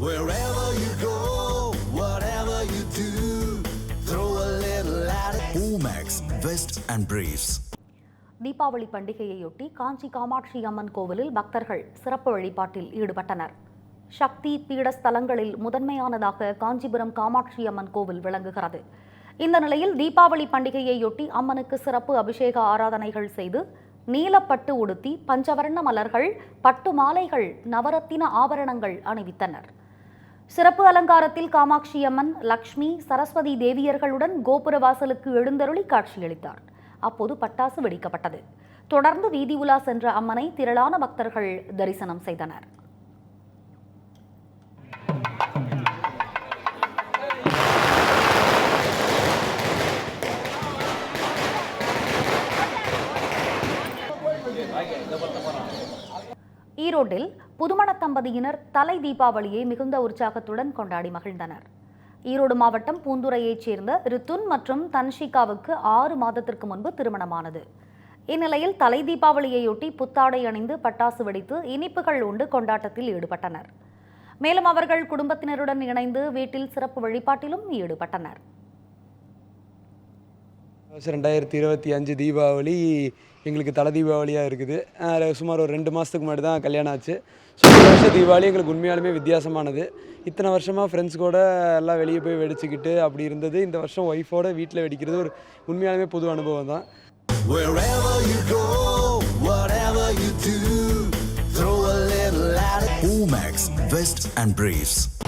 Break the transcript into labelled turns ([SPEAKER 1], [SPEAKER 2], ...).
[SPEAKER 1] Wherever you go, whatever you do, throw a little at it. Omax, Vest and Briefs.
[SPEAKER 2] Deepavali பண்டிகையையொட்டி காஞ்சி காமாட்சி அம்மன் கோவிலில் பக்தர்கள் சிறப்பு வழிபாட்டில் ஈடுபட்டனர் சக்தி பீட ஸ்தலங்களில் முதன்மையானதாக காஞ்சிபுரம் காமாட்சி அம்மன் கோவில் விளங்குகிறது இந்த நிலையில் தீபாவளி பண்டிகையையொட்டி அம்மனுக்கு சிறப்பு அபிஷேக ஆராதனைகள் செய்து நீலப்பட்டு உடுத்தி பஞ்சவர்ண மலர்கள் பட்டு மாலைகள் நவரத்தின ஆபரணங்கள் அணிவித்தனர் சிறப்பு அலங்காரத்தில் காமாட்சி அம்மன் லக்ஷ்மி சரஸ்வதி தேவியர்களுடன் கோபுர வாசலுக்கு எழுந்தருளி காட்சியளித்தார். அப்போது பட்டாசு வெடிக்கப்பட்டது. தொடர்ந்து வீதி உலா சென்ற அம்மனை திரளான பக்தர்கள் தரிசனம் செய்தனர். ஈரோட்டில் புதுமண தம்பதியினர் தலை தீபாவளியை மிகுந்த உற்சாகத்துடன் கொண்டாடி மகிழ்ந்தனர். ஈரோடு மாவட்டம் பூந்துறையைச் சேர்ந்த ரித்துன் மற்றும் தன்ஷிகாவுக்கு ஆறு மாதத்திற்கு முன்பு திருமணமானது. இந்நிலையில் தலை தீபாவளியையொட்டி புத்தாடை அணிந்து பட்டாசு வெடித்து இனிப்புகள் உண்டு கொண்டாட்டத்தில் ஈடுபட்டனர். மேலும் அவர்கள் குடும்பத்தினருடன் இணைந்து வீட்டில் சிறப்பு வழிபாட்டிலும் ஈடுபட்டனர்.
[SPEAKER 3] வருஷம் ரெண்டாயிரத்தி இருபத்தி அஞ்சு தீபாவளி எங்களுக்கு தலை தீபாவளியாக இருக்குது. சுமார் ஒரு ரெண்டு மாதத்துக்கு முன்னாடி தான் கல்யாணம் ஆச்சு. ஸோ இந்த வருஷம் தீபாவளி எங்களுக்கு உண்மையாலுமே வித்தியாசமானது. இத்தனை வருஷமாக ஃப்ரெண்ட்ஸ் கூட எல்லாம் வெளியே போய் வெடிச்சுக்கிட்டு அப்படி இருந்தது. இந்த வருஷம் ஒய்ஃபோட வீட்டில் வெடிக்கிறது ஒரு உண்மையாலுமே புது அனுபவம் தான்.
[SPEAKER 1] Omax, Vest and Briefs.